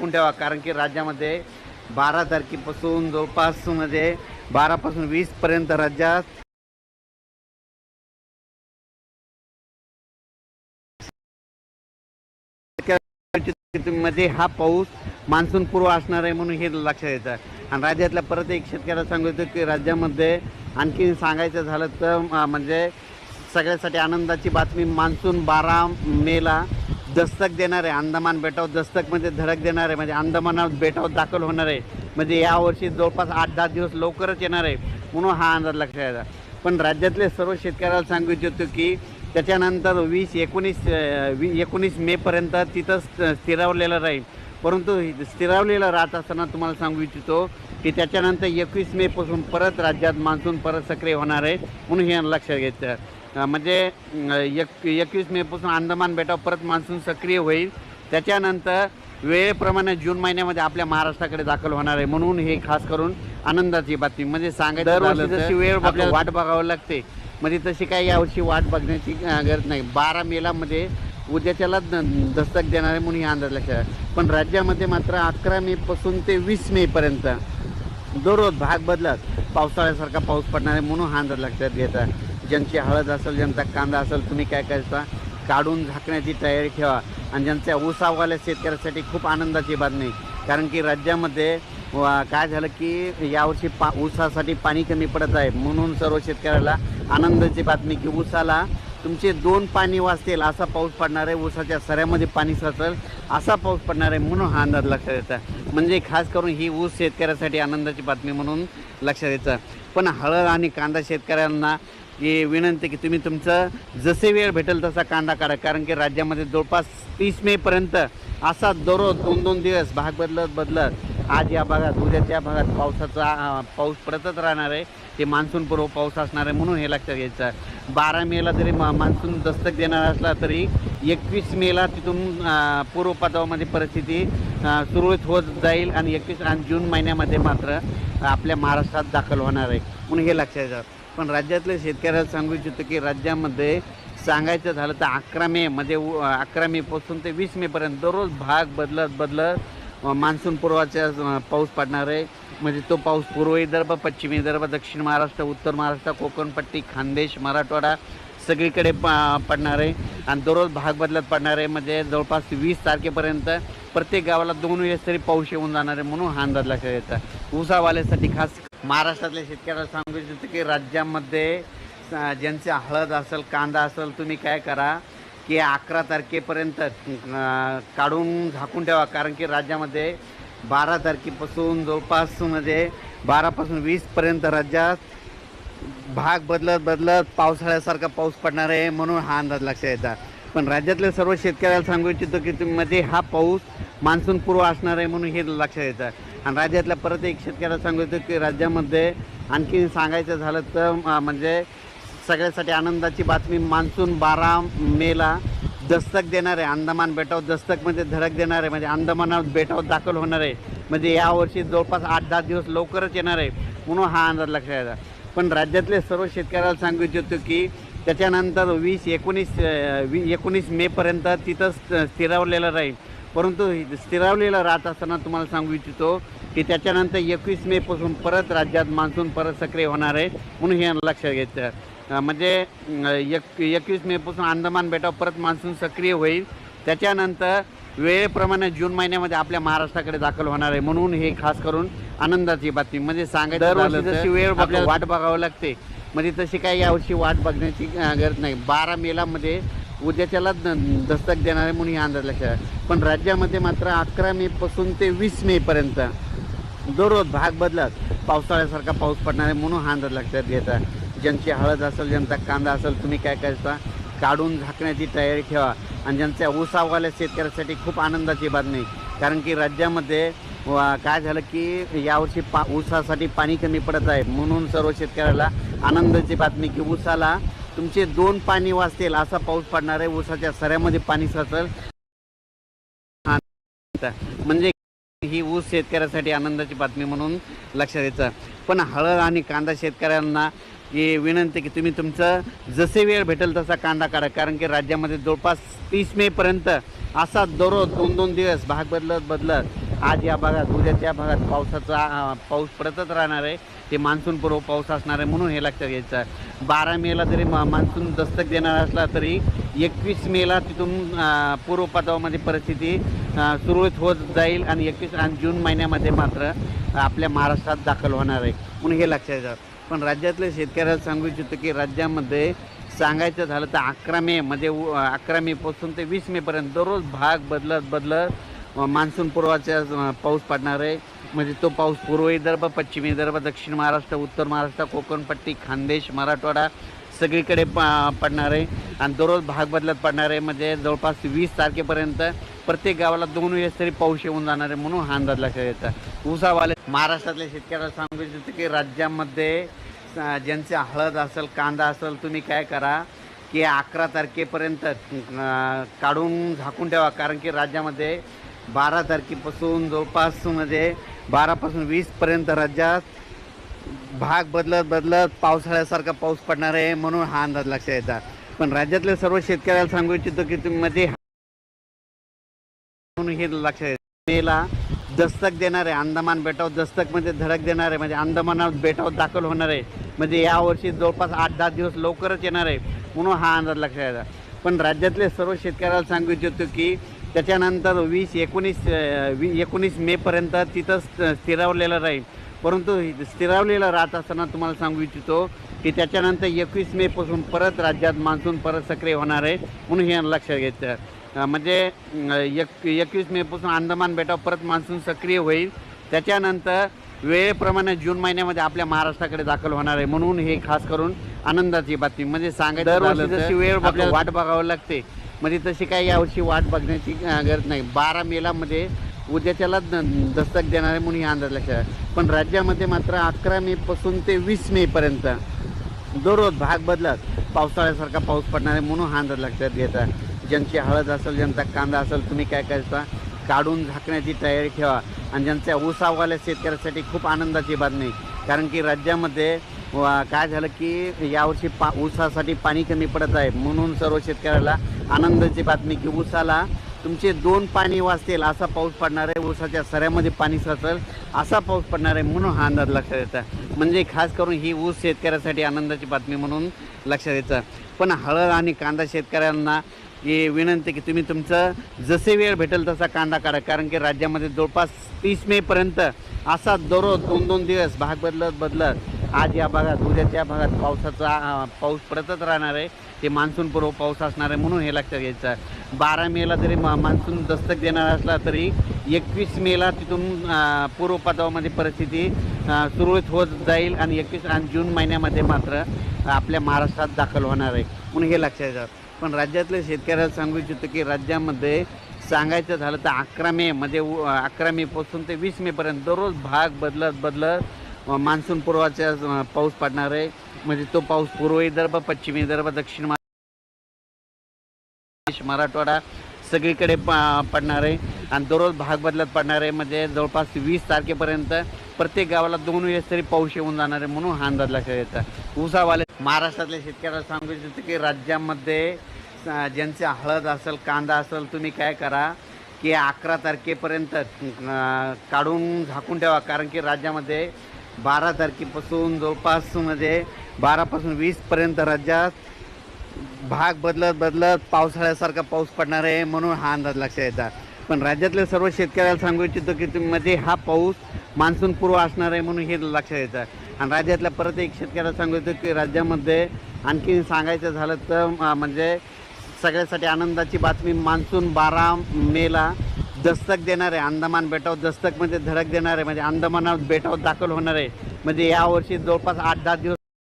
झाकून ठेवा कारण की राज्यामध्ये बारा तारखेपासून जवळपास म्हणजे बारापासून वीसपर्यंत राज्यात मध्ये हा पाऊस मान्सून पूर्व असणार आहे म्हणून हे लक्षात येतं. आणि राज्यातल्या परत एक शेतकऱ्याला सांगतो की राज्यामध्ये आणखी सांगायचं झालं तर म्हणजे सगळ्यासाठी आनंदाची बातमी मान्सून बारा मेला. दस्तक देणार आहे अंदमान बेटावर दस्तक म्हणजे धडक देणार आहे म्हणजे अंदमानावर बेटावर दाखल होणार आहे. म्हणजे यावर्षी जवळपास आठ दहा दिवस लवकरच येणार आहे म्हणून हा अंदाज लक्षात येतात पण राज्यातले सर्व शेतकऱ्याला सांगू इच्छितो की त्याच्यानंतर वीस एकोणीस वी एकोणीस मेपर्यंत तिथं स्थिरावलेलं राहील. परंतु स्थिरावलेलं राहत असताना तुम्हाला सांगू इच्छितो की त्याच्यानंतर एकवीस मेपासून परत राज्यात मान्सून परत सक्रिय होणार आहे म्हणून हे लक्षात घ्यायचं म्हणजे एक एकवीस मेपासून अंदमान बेटावर परत मान्सून सक्रिय होईल. त्याच्यानंतर वेळेप्रमाणे जून महिन्यामध्ये आपल्या महाराष्ट्राकडे दाखल होणार आहे म्हणून हे खास करून आनंदाची बातमी. म्हणजे सांगायचं जशी वेळ आपल्याला वाट बघावं लागते. म्हणजे तशी काही यावर्षी वाट बघण्याची गरज नाही. बारा मेला मध्ये उद्याच्याला दस्तक देणार आहे म्हणून हे अंदाज लक्षात आहे. पण राज्यामध्ये मात्र अकरा मे पासून ते वीस मे पर्यंत दररोज भाग बदलत पावसाळ्यासारखा पाऊस पडणार आहे म्हणून हा अंदाज लक्षात घ्यायचा ज्यांची हळद असेल ज्यांचा कांदा असेल तुम्ही काय करायचा काढून झाकण्याची तयारी ठेवा. आणि ज्यांच्या ऊसावाल्या शेतकऱ्यासाठी खूप आनंदाची बातमी. कारण की राज्यामध्ये काय झालं की यावर्षी पा ऊसासाठी पाणी कमी पडत आहे. म्हणून सर्व शेतकऱ्याला आनंदाची बातमी की ऊसाला तुमचे दोन पाणी वाचतील असा पाऊस पडणार आहे. ऊसाच्या सऱ्यामध्ये पाणी साचल असा पाऊस पडणार आहे म्हणून हा अंदाज लक्षात येतं. म्हणजे खास करून ही ऊस शेतकऱ्यासाठी आनंदाची बातमी म्हणून लक्षात येतं. पण हळद आणि कांदा शेतकऱ्यांना विनंती की तुम्ही तुमचं जसे वेळ भेटेल तसा कांदा काढा. कारण की राज्यामध्ये जवळपास तीस मेपर्यंत असा दररोज दोन दोन दिवस भाग बदलत बदलत. आज या भागात उद्या त्या भागात पावसाचा पाऊस पडतच राहणार आहे. ते मान्सूनपूर्व पाऊस असणार आहे म्हणून हे लक्षात घ्यायचं. बारा मेला जरी मा मान्सून दस्तक देणार असला तरी एकवीस मेला तिथून पूर्वपदावामध्ये पूर्व परिस्थिती सुरळीत होत जाईल आणि एकवीस आणि जून महिन्यामध्ये मात्र आपल्या महाराष्ट्रात दाखल होणार आहे. म्हणून हे लक्षात घ्यायचं पण राज्यातल्या शेतकऱ्याला सांगू इच्छितो की राज्यामध्ये सांगायचं झालं तर अकरा मे मध्ये उ- अकरा मेपासून ते वीस मेपर्यंत दररोज भाग बदलत बदलत मान्सून पूर्वाचा पाऊस पडणार आहे. म्हणजे तो पाऊस पूर्व विदर्भ पश्चिम विदर्भ दक्षिण महाराष्ट्र उत्तर महाराष्ट्र कोकणपट्टी खानदेश मराठवाडा सगळीकडे प पडणार आहे. आणि दररोज भाग बदलत पडणार आहे. म्हणजे जवळपास वीस तारखेपर्यंत प्रत्येक गावाला दोन वेळेस तरी पाऊस येऊन जाणार आहे म्हणून हा अंदाज लक्षात येतं. उसावाल्यासाठी खास महाराष्ट्रातल्या शेतकऱ्याला सांगू इच्छितो की राज्यामध्ये ज्यांचे हळद असेल कांदा असेल तुम्ही काय करा की अकरा तारखेपर्यंत काढून झाकून ठेवा. कारण की राज्यामध्ये बारा तारखेपासून जवळपास म्हणजे बारापासून वीसपर्यंत राज्यात भाग बदलत बदलत पावसाळ्यासारखा पाऊस पडणार आहे म्हणून हा अंदाज लक्षात येतात पण राज्यातल्या सर्व शेतकऱ्याला सांगू इच्छितो की तुम्ही मध्ये हा पाऊस मान्सून पूर्व असणार आहे म्हणून हे लक्षात येतं. आणि राज्यातल्या परत एक शेतकऱ्याला सांगू इच्छितो की राज्यामध्ये आणखी सांगायचं झालं तर म्हणजे सगळ्यासाठी आनंदाची बातमी मान्सून बारा मेला दस्तक देणार आहे. अंदमान बेटावर दस्तक म्हणजे धडक देणार आहे. म्हणजे अंदमानावर बेटावर दाखल होणार आहे. म्हणजे यावर्षी जवळपास आठ दहा दिवस लवकरच येणार आहे. म्हणून हा अंदाज लक्षात येतात पण राज्यातले सर्व शेतकऱ्याला सांगू इच्छितो की त्याच्यानंतर वीस एकोणीस वी एकोणीस मेपर्यंत तिथं स्थिरावलेलं राहील. परंतु स्थिरावलेलं राहत असताना तुम्हाला सांगू इच्छितो की त्याच्यानंतर एकवीस मेपासून परत राज्यात मान्सून परत सक्रिय होणार आहे म्हणून हे लक्षात घ्यायचं म्हणजे एक एकवीस मेपासून अंदमान बेटावर परत मान्सून सक्रिय होईल. त्याच्यानंतर वेळेप्रमाणे जून महिन्यामध्ये आपल्या महाराष्ट्राकडे दाखल होणार आहे म्हणून हे खास करून आनंदाची बातमी. म्हणजे सांगायचं जशी वेळ आपल्याला वाट बघावं लागते. म्हणजे तशी काही यावर्षी वाट बघण्याची गरज नाही. बारा मेला उद्या उद्याच्याला द- दस्तक देणार आहे म्हणून हे अंदाज लक्षात पण राज्यामध्ये मात्र अकरा मे पासून ते वीस मे पर्यंत दररोज भाग बदलत पावसाळ्यासारखा पाऊस पडणार आहे म्हणून हा अंदाज लक्षात घ्यायचा ज्यांची हळद असेल ज्यांचा कांदा असेल तुम्ही काय करता? काढून झाकण्याची तयारी ठेवा. आणि ज्यांच्या ऊसावाल्या शेतकऱ्यासाठी खूप आनंदाची बातमी कारण की राज्यामध्ये काय झालं की यावर्षी पा ऊसासाठी पाणी कमी पडत आहे. म्हणून सर्व शेतकऱ्याला आनंदाची बातमी की ऊसाला तुमचे दोन पाणी वाचतील असा पाऊस पडणार आहे ऊसाच्या सऱ्यामध्ये पाणी साचल. म्हणजे ही ऊस शेतकऱ्यासाठी आनंदाची बातमी म्हणून लक्षात येतं. पण हळद आणि कांदा शेतकऱ्यांना ही विनंती की तुम्ही तुमचं जसे वेळ भेटेल तसा कांदा काढा. कारण की राज्यामध्ये जवळपास तीस मेपर्यंत असा दररोज दोन दोन दिवस भाग बदलत बदलत आज या भागात उद्याच्या भागात पावसाचा पाऊस पडतच राहणार आहे. ते मान्सूनपूर्व पाऊस असणार आहे म्हणून हे लक्षात घ्यायचं. आहे बारा मेला जरी मा मान्सून दस्तक देणार असला तरी एकवीस मेला तिथून पूर्वपदावामध्ये परिस्थिती सुरळीत होत जाईल आणि एकवीस आणि जून महिन्यामध्ये मात्र आपल्या महाराष्ट्रात दाखल होणार आहे. म्हणून हे लक्षात घ्यायचं पण राज्यातल्या शेतकऱ्याला सांगू इच्छितो की राज्यामध्ये सांगायचं झालं तर अकरा मे म्हणजे उ- अकरा मेपासून ते वीस मेपर्यंत दररोज भाग बदलत बदलत मान्सून पूर्वाचा पाऊस पडणार आहे. म्हणजे तो पाऊस पूर्व विदर्भ पश्चिम विदर्भ दक्षिण महाराष्ट्र उत्तर महाराष्ट्र कोकणपट्टी खानदेश मराठवाडा सगळीकडे प पडणार आहे. आणि दररोज भाग बदलत पडणार आहे. म्हणजे जवळपास वीस तारखेपर्यंत प्रत्येक गावाला दोन वेळेस तरी पाऊस येऊन जाणार आहे म्हणून हा अंदाज लक्षात येतात ऊसावाले महाराष्ट्रातल्या शेतकऱ्याला सांगू इच्छितो की राज्यामध्ये ज्यांचे हळद असेल कांदा असेल तुम्ही काय करा की अकरा तारखेपर्यंत काढून झाकून ठेवा. कारण की राज्यामध्ये बारा तारखेपासून जवळपास म्हणजे बारापासून वीसपर्यंत राज्यात भाग बदलत बदलत पावसाळ्यासारखा पाऊस पडणार आहे म्हणून हा अंदाज लक्षात येतात. पण राज्यातल्या सर्व शेतकऱ्याला सांगू इच्छितो की तुम्ही मध्ये म्हणून हे लक्षात येतं. मेला दस्तक देणार आहे अंदमान बेटावर दस्तक म्हणजे धडक देणार आहे म्हणजे अंदमानावर बेटावर दाखल होणार आहे. म्हणजे यावर्षी जवळपास आठ दहा दिवस लवकरच येणार आहे म्हणून हा अंदाज लक्षात येतात. पण राज्यातले सर्व शेतकऱ्याला सांगू इच्छितो की त्याच्यानंतर वीस एकोणीस वी एकोणीस मेपर्यंत तिथं स्थिरावलेलं राहील. परंतु स्थिरावलेलं राहत असताना तुम्हाला सांगू इच्छितो की त्याच्यानंतर एकवीस मेपासून परत राज्यात मान्सून परत सक्रिय होणार आहे म्हणून हे लक्षात घ्यायचं. म्हणजे एक एकवीस मेपासून अंदमान बेटावर परत मान्सून सक्रिय होईल. त्याच्यानंतर वेळेप्रमाणे जून महिन्यामध्ये आपल्या महाराष्ट्राकडे दाखल होणार आहे म्हणून हे खास करून आनंदाची बातमी. म्हणजे सांगायचं जशी वेळ आपल्याला वाट बघावं लागते. म्हणजे तशी काही यावर्षी वाट बघण्याची गरज नाही. बारा मेला मध्ये उद्याच्याला दस्तक देणार आहे म्हणून हे अंदाज लक्षात पण राज्यामध्ये मात्र अकरा मेपासून ते वीस मेपर्यंत दररोज भाग बदलत पावसाळ्यासारखा पाऊस पडणार आहे म्हणून हा अंदाज लक्षात घ्यायचा ज्यांची हळद असेल ज्यांचा कांदा असेल तुम्ही काय करता? काढून झाकण्याची तयारी ठेवा. आणि ज्यांच्या ऊसावाल्या शेतकऱ्यासाठी खूप आनंदाची बातमी कारण की राज्यामध्ये काय झालं की यावर्षी पा ऊसासाठी पाणी कमी पडत आहे. म्हणून सर्व शेतकऱ्याला आनंदाची बातमी की ऊसाला तुमचे दोन पाणी वाचतील असा पाऊस पडणार आहे. ऊसाच्या सऱ्यामध्ये पाणी साचल असा पाऊस पडणार आहे म्हणून हा अंदाज लक्षात येतं. म्हणजे खास करून ही ऊस शेतकऱ्यासाठी आनंदाची बातमी म्हणून लक्षात येतं. पण हळद आणि कांदा शेतकऱ्यांना ही विनंती की तुम्ही तुमचं जसे वेळ भेटेल तसा कांदा काढा. कारण की राज्यामध्ये जवळपास तीस मेपर्यंत असा दररोज दोन दोन दिवस भाग बदलत बदलत आज या भागात उद्याच्या भागात पावसाचा पाऊस पडतच राहणार आहे. ते मान्सूनपूर्व पाऊस असणार आहे म्हणून हे लक्षात घ्यायचं. आहे बारा मेला जरी मा मान्सून दस्तक देणार असला तरी एकवीस मेला तिथून पूर्वपदावामध्ये परिस्थिती सुरळीत होत जाईल आणि एकवीस आणि जून महिन्यामध्ये मात्र आपल्या महाराष्ट्रात दाखल होणार आहे. म्हणून हे लक्षात येतं पण राज्यातल्या शेतकऱ्याला सांगू इच्छितो की राज्यामध्ये सांगायचं झालं तर अकरा मे म्हणजे उ- अकरा मेपासून ते वीस मेपर्यंत दररोज भाग बदलत बदलत मान्सून पूर्वाचा पाऊस पडणार आहे. म्हणजे तो पाऊस पूर्व विदर्भ पश्चिम विदर्भ दक्षिण मराठवाडा सगळीकडे प पडणार आहे. आणि दररोज भाग बदलत पडणार आहे. म्हणजे जवळपास वीस तारखेपर्यंत प्रत्येक गावाला दोन वेळेस तरी पाऊस येऊन जाणार आहे म्हणून हा अंदाज लक्षात येतात ऊसावाले महाराष्ट्रातल्या शेतकऱ्याला सांगू इच्छितो की राज्यामध्ये ज्यांचे हळद असेल कांदा असेल तुम्ही काय करा की अकरा तारखेपर्यंत काढून झाकून ठेवा. कारण की राज्यामध्ये बारा तारखेपासून जवळपास म्हणजे बारापासून वीसपर्यंत राज्यात भाग बदलत बदलत पावसाळ्यासारखा पाऊस पडणार आहे म्हणून हा अंदाज लक्षात येतात. पण राज्यातल्या सर्व शेतकऱ्याला सांगू इच्छितो की तुम्ही मध्ये हा पाऊस मान्सून पूर्व असणार आहे म्हणून हे लक्षात येतं. आणि राज्यातल्या परत एक शेतकऱ्याला सांगू इच्छितो की राज्यामध्ये आणखीन सांगायचं झालं तर म्हणजे सगळ्यासाठी आनंदाची बातमी. मान्सून बारा मेला. दस्तक देणार आहे अंदमान बेटावर दस्तक म्हणजे धडक देणार आहे म्हणजे अंदमानावर बेटावर दाखल होणार. आहे म्हणजे यावर्षी जवळपास आठ दहा दिवस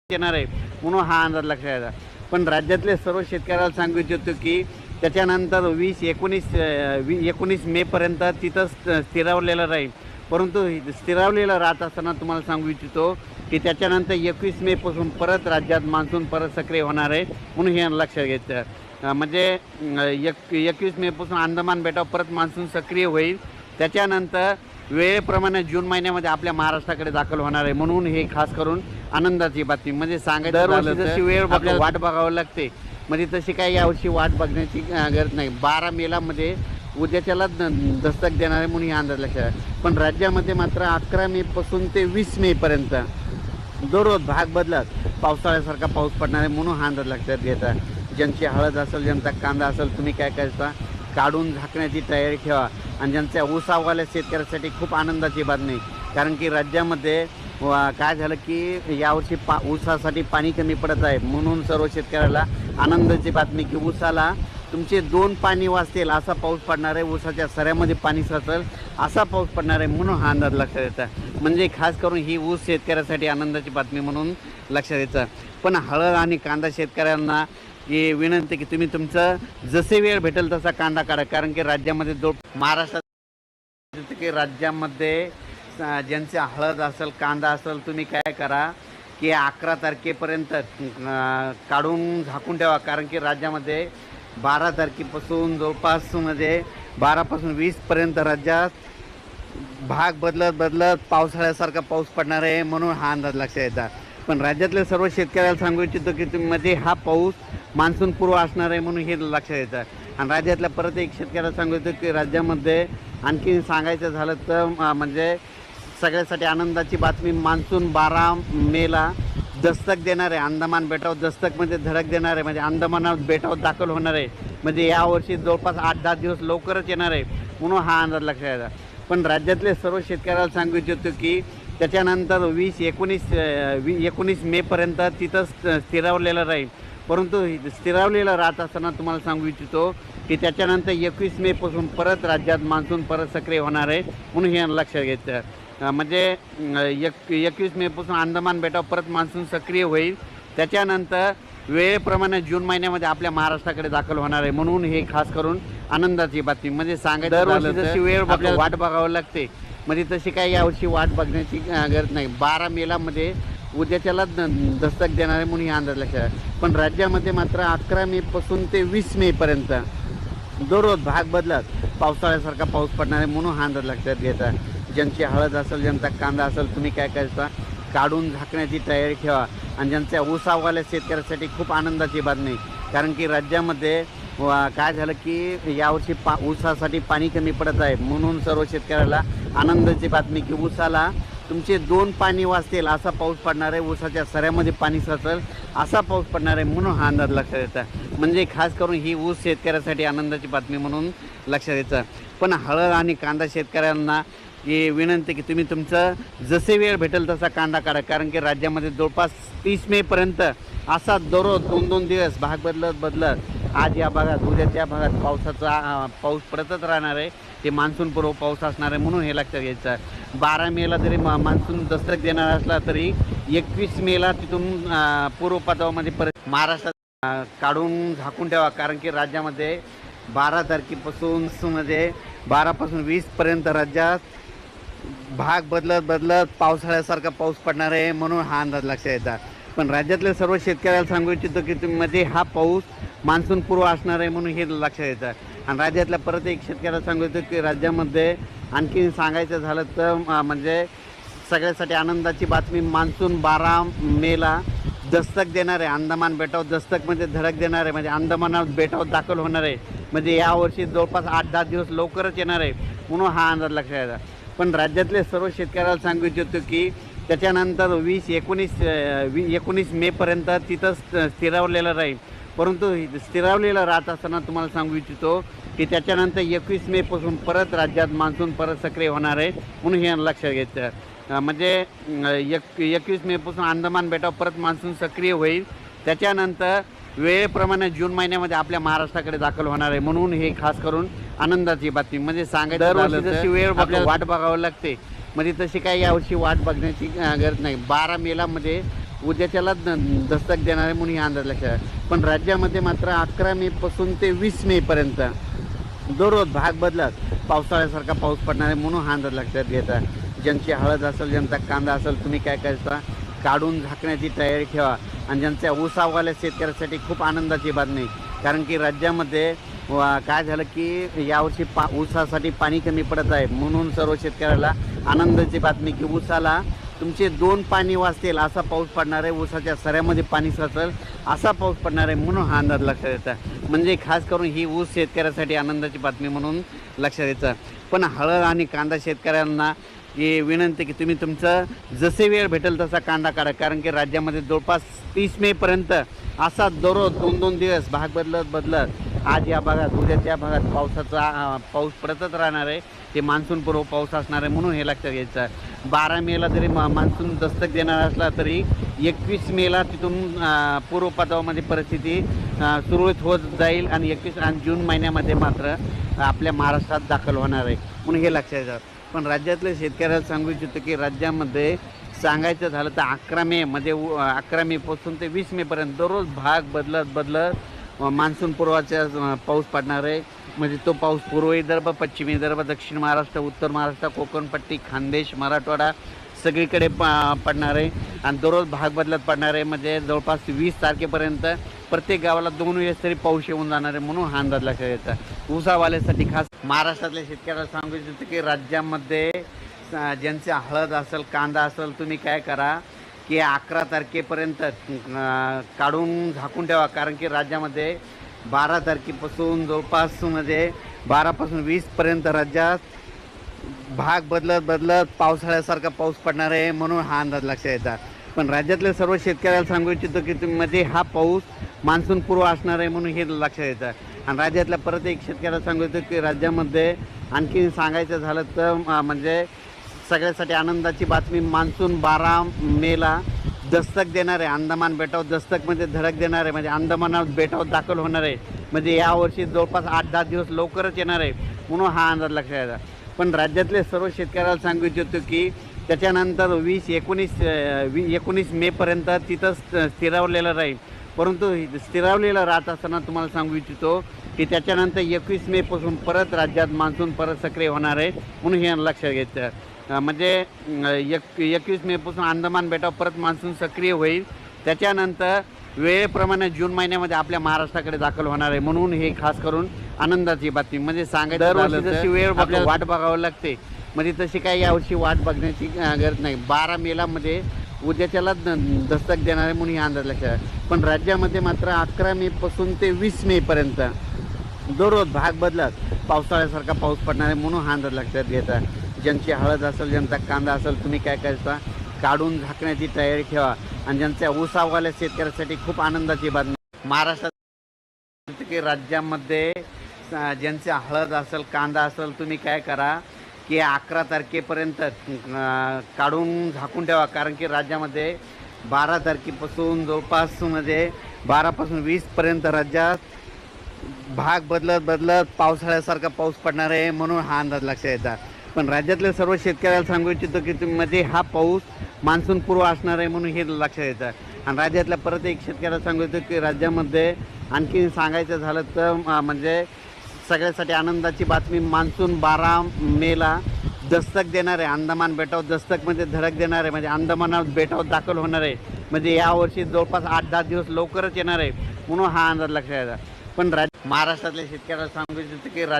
येणार. आहे म्हणून हा अंदाज लक्षात येतात पण राज्यातले सर्व शेतकऱ्याला सांगू इच्छितो की त्याच्यानंतर वीस एकोणीस वी एकोणीस मेपर्यंत तिथं स्थिरावलेलं राहील. परंतु स्थिरावलेलं राहत असताना तुम्हाला सांगू इच्छितो की त्याच्यानंतर एकवीस मेपासून परत राज्यात मान्सून परत सक्रिय होणार आहे. म्हणून हे लक्षात घ्यायचं म्हणजे एक एकवीस मेपासून अंदमान बेटावर परत मान्सून सक्रिय होईल. त्याच्यानंतर वेळेप्रमाणे जून महिन्यामध्ये आपल्या महाराष्ट्राकडे दाखल होणार आहे म्हणून हे खास करून आनंदाची बातमी. म्हणजे सांगायचं जशी वेळ आपल्याला वाट बघावं लागते. म्हणजे तशी काही यावर्षी वाट बघण्याची गरज नाही. बारा मेला मध्ये उद्याच्याला दस्तक देणार आहे म्हणून ही अंदाज लक्षात. पण राज्यामध्ये मात्र अकरा मे पासून ते वीस मे पर्यंत दररोज भाग बदलत पावसाळ्यासारखा पाऊस पडणार आहे म्हणून हा अंदाज लक्षात घेता ज्यांची हळद असेल ज्यांचा कांदा असेल तुम्ही काय करता? काढून झाकण्याची तयारी ठेवा. आणि ज्यांच्या ऊसावाल्या शेतकऱ्यासाठी खूप आनंदाची बातमी. कारण की राज्यामध्ये काय झालं की यावर्षी पा ऊसासाठी पाणी कमी पडत आहे. म्हणून सर्व शेतकऱ्याला आनंदाची बातमी की ऊसाला तुमचे दोन पाणी वाचतील असा पाऊस पडणार आहे. ऊसाच्या सऱ्यामध्ये पाणी साचल असा पाऊस पडणार आहे म्हणून हा अंदाज लक्षात येतात म्हणजे खास करून ही ऊस शेतकऱ्यासाठी आनंदाची बातमी म्हणून लक्षात येतं. पण हळद आणि कांदा शेतकऱ्यांना ही विनंती की तुम्ही तुमचं जसे वेळ भेटेल तसा कांदा काढा. कारण की राज्यामध्ये जो महाराष्ट्रात की राज्यामध्ये ज्यांचे हळद असेल कांदा असेल तुम्ही काय करा की अकरा तारखेपर्यंत काढून झाकून ठेवा. कारण की राज्यामध्ये बारा तारखेपासून जवळपास म्हणजे बारापासून वीसपर्यंत राज्यात भाग बदलत बदलत पावसाळ्यासारखा पाऊस पडणार आहे म्हणून हा अंदाज लक्षात येतात पण राज्यातल्या सर्व शेतकऱ्याला सांगू इच्छितो की तुम्ही मध्ये हा पाऊस मान्सून पूर्व असणार आहे म्हणून हे लक्षात येतं. आणि राज्यातल्या परत एक शेतकऱ्याला सांगू इच्छितो की राज्यामध्ये आणखी सांगायचं झालं तर म्हणजे सगळ्यासाठी आनंदाची बातमी मान्सून बारा मेला दस्तक देणार आहे. अंदमान बेटावर दस्तक म्हणजे धडक देणार आहे. म्हणजे अंदमान बेटावर दाखल होणार आहे. म्हणजे यावर्षी जवळपास आठ दहा दिवस लवकरच येणार आहे. म्हणून हा अंदाज लक्षात येतात पण राज्यातले सर्व शेतकऱ्याला सांगू इच्छितो की त्याच्यानंतर वीस एकोणीस वी एकोणीस मेपर्यंत तिथं स्थिरावलेलं राहील. परंतु स्थिरावलेलं राहत असताना तुम्हाला सांगू इच्छितो की त्याच्यानंतर एकवीस मेपासून परत राज्यात मान्सून परत सक्रिय होणार आहे म्हणून हे लक्षात घ्यायचं म्हणजे एक एकवीस मेपासून अंदमान बेटावर परत मान्सून सक्रिय होईल. त्याच्यानंतर वेळेप्रमाणे जून महिन्यामध्ये आपल्या महाराष्ट्राकडे दाखल होणार आहे म्हणून हे खास करून आनंदाची बातमी. म्हणजे सांगायचं जशी वेळ आपल्याला वाट बघावं लागते. म्हणजे तशी काही यावर्षी वाट बघण्याची गरज नाही. बारा मेलामध्ये उद्याच्याला द- दस्तक देणार आहे म्हणून हे अंदाज लक्षात पण राज्यामध्ये मात्र अकरा मे पासून ते वीस मे पर्यंत दररोज भाग बदलत पावसाळ्यासारखा पाऊस पडणार आहे म्हणून हा अंदाज लक्षात घेता ज्यांची हळद असेल ज्यांचा कांदा असेल तुम्ही काय करायचा काढून झाकण्याची तयारी ठेवा. आणि ज्यांच्या ऊसावाल्या शेतकऱ्यासाठी खूप आनंदाची बातमी. कारण की राज्यामध्ये काय झालं की यावर्षी पा ऊसासाठी पाणी कमी पडत आहे. म्हणून सर्व शेतकऱ्याला आनंदाची बातमी की ऊसाला तुमचे दोन पाणी वाचतील असा पाऊस पडणार आहे ऊसाच्या सऱ्यामध्ये पाणी साचल असा पाऊस पडणार आहे म्हणून हा अंदाज लक्षात येतं. म्हणजे खास करून ही ऊस शेतकऱ्यासाठी आनंदाची बातमी म्हणून लक्षात येतं. पण हळद आणि कांदा शेतकऱ्यांना ही विनंती की तुम्ही तुमचं जसे वेळ भेटेल तसा कांदा काढा. कारण की राज्यामध्ये जवळपास तीस मेपर्यंत असा दररोज दोन दोन दिवस भाग बदलत बदलत आज या भागात उद्याच्या भागात पावसाचा पाऊस पडतच राहणार आहे. ते मान्सूनपूर्व पाऊस असणार आहे म्हणून हे लक्षात घ्यायचं आहे. बारा मेला जरी मा मान्सून दस्तक देणार असला तरी एकवीस मेला तिथून अं, पूर्व परत महाराष्ट्रात काढून झाकून ठेवा. कारण की राज्यामध्ये बारा तारखेपासून म्हणजे बारापासून वीसपर्यंत राज्यात भाग बदलत बदलत पावसाळ्यासारखा पाऊस पडणार आहे म्हणून हा अंदाज लक्षात येतात पण राज्यातल्या सर्व शेतकऱ्याला सांगू इच्छितो की तुम्ही मध्ये हा पाऊस मान्सून पूर्व असणार आहे म्हणून हे लक्षात येतं आणि राज्यातल्या परत एक शेतकऱ्याला सांगू इच्छितो की राज्यामध्ये आणखी सांगायचं झालं तर म्हणजे सगळ्यासाठी आनंदाची बातमी मान्सून बारा मेला. दस्तक देणार आहे अंदमान बेटावर दस्तक म्हणजे धडक देणार आहे म्हणजे अंदमान बेटावर दाखल होणार आहे. म्हणजे यावर्षी जवळपास आठ दहा दिवस लवकरच येणार आहे म्हणून हा अंदाज लक्षात येतात पण राज्यातले सर्व शेतकऱ्याला सांगू इच्छितो की त्याच्यानंतर वीस एकोणीस वी एकोणीस मेपर्यंत तिथं स्थिरावलेलं राहील. परंतु स्थिरावलेलं राहत असताना तुम्हाला सांगू इच्छितो की त्याच्यानंतर एकवीस मेपासून परत राज्यात मान्सून परत सक्रिय होणार आहे म्हणून हे लक्षात घ्यायचं म्हणजे एक एकवीस मेपासून अंदमान बेटावर परत मान्सून सक्रिय होईल. त्याच्यानंतर वेळेप्रमाणे जून महिन्यामध्ये आपल्या महाराष्ट्राकडे दाखल होणार आहे म्हणून हे खास करून आनंदाची बातमी. म्हणजे सांगायचं जशी वेळ वाट बघावं लागते. म्हणजे तशी काही यावर्षी वाट बघण्याची गरज नाही. बारा मेलामध्ये उद्याच्याला त्याला दस्तक देणार आहे म्हणून हे अंदाज लक्षात पण राज्यामध्ये मात्र अकरा मे पासून ते वीस मे पर्यंत दररोज भाग बदलत पावसाळ्यासारखा पाऊस पडणार आहे म्हणून हा अंदाज लक्षात घेता ज्यांची हळद असेल ज्यांचा कांदा असेल तुम्ही काय करता? काढून झाकण्याची तयारी ठेवा. आणि ज्यांच्या ऊसावाल्या शेतकऱ्यासाठी खूप आनंदाची बातमी. कारण की राज्यामध्ये काय झालं की यावर्षी पा ऊसासाठी पाणी कमी पडत आहे. म्हणून सर्व शेतकऱ्याला आनंदाची बातमी की ऊसाला तुमचे दोन पाणी वाचतील असा पाऊस पडणार आहे ऊसाच्या सऱ्यामध्ये पाणी साचल असा पाऊस पडणार आहे म्हणून हा अंदाज लक्षात येतं. म्हणजे खास करून ही ऊस शेतकऱ्यासाठी आनंदाची बातमी म्हणून लक्षात येतं. पण हळद आणि कांदा शेतकऱ्यांना की विनंती की तुम्ही तुमचं जसे वेळ भेटेल तसा कांदा काढा कारण की राज्यामध्ये जवळपास तीस मेपर्यंत असा दररोज दोन दोन दिवस भाग बदलत बदलत आज या भागात उद्याच्या भागात पावसाचा पाऊस पडतच राहणार आहे. ते मान्सूनपूर्व पाऊस असणार आहे म्हणून हे लक्षात घ्यायचं बारा मेला जरी मा मान्सून दस्तक देणार असला तरी एकवीस मेला तिथून पूर्वपदामध्ये परिस्थिती सुरळीत होत जाईल आणि एकवीस आणि जून महिन्यामध्ये मात्र आपल्या महाराष्ट्रात दाखल होणार आहे. म्हणून हे लक्षात घ्या. पण राज्यातल्या शेतकऱ्याला सांगू इच्छितो की राज्यामध्ये सांगायचं झालं तर अकरा मे म्हणजे उ- अकरा मेपासून ते वीस मेपर्यंत दररोज भाग बदलत बदलत मान्सून पूर्वाचा पाऊस पडणार आहे. म्हणजे तो पाऊस पूर्व विदर्भ पश्चिम विदर्भ दक्षिण महाराष्ट्र उत्तर महाराष्ट्र कोकणपट्टी खानदेश मराठवाडा सगळीकडे प पडणार आहे. आणि दररोज भाग बदलत पडणार आहे. म्हणजे जवळपास वीस तारखेपर्यंत प्रत्येक गावाला दोन वेळेस तरी पाऊस येऊन जाणार आहे म्हणून हा अंदाज लक्षात येतं. ऊसावाल्यासाठी खास महाराष्ट्रातल्या शेतकऱ्याला सांगू इच्छितो की राज्यामध्ये ज्यांचे हळद असेल कांदा असेल तुम्ही काय करा. की अकरा तारखेपर्यंत काढून झाकून ठेवा. कारण की राज्यामध्ये बारा तारखेपासून जवळपास म्हणजे बारापासून वीसपर्यंत राज्यात भाग बदलत बदलत पावसाळ्यासारखा पाऊस पडणार आहे म्हणून हा अंदाज लक्षात येतात. पण राज्यातल्या सर्व शेतकऱ्याला सांगू इच्छितो की तुम्ही मध्ये हा पाऊस मान्सूनपूर्व असणार आहे म्हणून हे लक्षात येतं. आणि राज्यातल्या परत एक शेतकऱ्याला सांगू इच्छितो की राज्यामध्ये आणखी सांगायचं झालं तर म्हणजे सगळ्यासाठी आनंदाची बातमी. मान्सून बारा मेला. दस्तक देणार आहे अंदमान बेटावर म्हणजे धडक देणार आहे म्हणजे अंदमानावर बेटावर दाखल होणार आहे. म्हणजे यावर्षी जवळपास आठ दहा दिवस लवकरच येणार आहे. म्हणून हा अंदाज लक्षात येतात पण राज्यातले सर्व शेतकऱ्याला सांगू इच्छितो की त्याच्यानंतर वीस एकोणीस वी एकोणीस मेपर्यंत तिथं स्थिरावलेलं राहील. परंतु स्थिरावलेलं राहत असताना तुम्हाला सांगू इच्छितो की त्याच्यानंतर एकवीस मेपासून परत राज्यात मान्सून परत सक्रिय होणार आहे. म्हणून हे लक्षात घ्यायचं म्हणजे एक एकवीस मेपासून अंदमान बेटावर परत मान्सून सक्रिय होईल. त्याच्यानंतर वेळेप्रमाणे जून महिन्यामध्ये आपल्या महाराष्ट्राकडे दाखल होणार आहे म्हणून हे खास करून आनंदाची बातमी. म्हणजे सांगायचं जशी वेळ आपल्याला वाट बघावं लागते. म्हणजे तशी काही यावर्षी वाट बघण्याची गरज नाही. बारा मेला मध्ये उद्याच्याला दस्तक देणार आहे म्हणून हे अंदाज लक्षात. पण राज्यामध्ये मात्र अकरा मे पासून ते वीस मे पर्यंत दररोज भाग बदलत पावसाळ्यासारखा पाऊस पडणार आहे म्हणून हा अंदाज लक्षात घ्यायचा ज्यांची हळद असेल ज्यांचा कांदा असेल तुम्ही काय करायचा काढून झाकण्याची तयारी ठेवा. आणि ज्यांच्या ऊसावाल्या शेतकऱ्यासाठी खूप आनंदाची बातमी. महाराष्ट्रात की राज्यामध्ये अ, ज्यांचे हळद असेल कांदा असेल तुम्ही काय करा की अकरा तारखेपर्यंत काढून झाकून ठेवा. कारण की राज्यामध्ये बारा तारखेपासून जवळपास म्हणजे बारापासून वीसपर्यंत राज्यात भाग बदलत बदलत पावसाळ्यासारखा पाऊस पडणार आहे म्हणून हा अंदाज लक्षात येतात. पण राज्यातल्या सर्व शेतकऱ्याला सांगू इच्छितो की तुम्ही मध्ये हा पाऊस मान्सूनपूर्व असणार आहे म्हणून हे लक्षात येतं. आणि राज्यातल्या परत एक शेतकऱ्याला सांगू इच्छितो की राज्यामध्ये आणखी सांगायचं झालं तर म्हणजे सगळ्यासाठी आनंदाची बातमी मान्सून बारा मेला दस्तक देणार आहे. अंदमान बेटावर म्हणजे धडक देणार आहे. म्हणजे अंदमानावर बेटावर दाखल होणार आहे. म्हणजे यावर्षी जवळपास आठ दहा दिवस लवकरच येणार आहे. म्हणून हा अंदाज लक्षात येतात पण राज महाराष्ट्रातल्या शेतकऱ्याला सांगू इच्छितो की